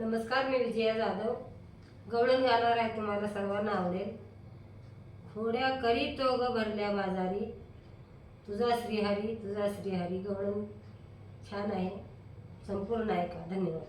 नमस्कार मी विजया जाधव. गवळण गाणार आहे तुम्हाला सर्वांना आवडेल. खोड्या करी तो ग भरल्या बाजारी. तुझा श्रीहरी तुझा श्रीहरी गवळण. छान आहे. संपूर्ण आहे का? धन्यवाद.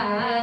Yeah.